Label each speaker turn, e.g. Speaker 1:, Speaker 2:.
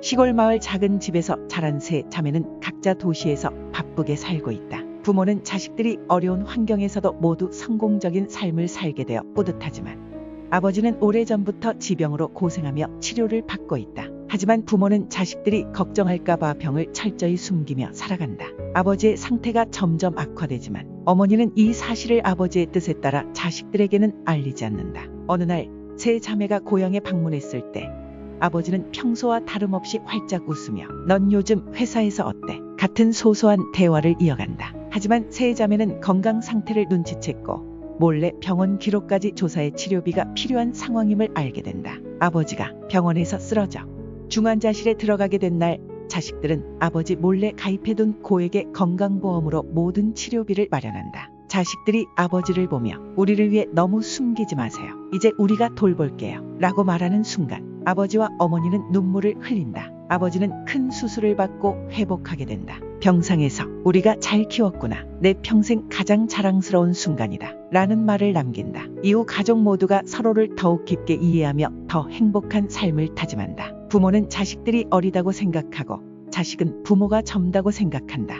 Speaker 1: 시골 마을 작은 집에서 자란 세 자매는 각자 도시에서 바쁘게 살고 있다. 부모는 자식들이 어려운 환경에서도 모두 성공적인 삶을 살게 되어 뿌듯하지만 아버지는 오래전부터 지병으로 고생하며 치료를 받고 있다. 하지만 부모는 자식들이 걱정할까봐 병을 철저히 숨기며 살아간다. 아버지의 상태가 점점 악화되지만 어머니는 이 사실을 아버지의 뜻에 따라 자식들에게는 알리지 않는다. 어느 날 세 자매가 고향에 방문했을 때 아버지는 평소와 다름없이 활짝 웃으며 넌 요즘 회사에서 어때? 같은 소소한 대화를 이어간다. 하지만 세 자매는 건강 상태를 눈치챘고 몰래 병원 기록까지 조사해 치료비가 필요한 상황임을 알게 된다. 아버지가 병원에서 쓰러져 중환자실에 들어가게 된 날 자식들은 아버지 몰래 가입해둔 고액의 건강보험으로 모든 치료비를 마련한다. 자식들이 아버지를 보며 우리를 위해 너무 숨기지 마세요. 이제 우리가 돌볼게요. 라고 말하는 순간 아버지와 어머니는 눈물을 흘린다. 아버지는 큰 수술을 받고 회복하게 된다. 병상에서 우리가 잘 키웠구나. 내 평생 가장 자랑스러운 순간이다. 라는 말을 남긴다. 이후 가족 모두가 서로를 더욱 깊게 이해하며 더 행복한 삶을 다짐한다. 부모는 자식들이 어리다고 생각하고 자식은 부모가 젊다고 생각한다.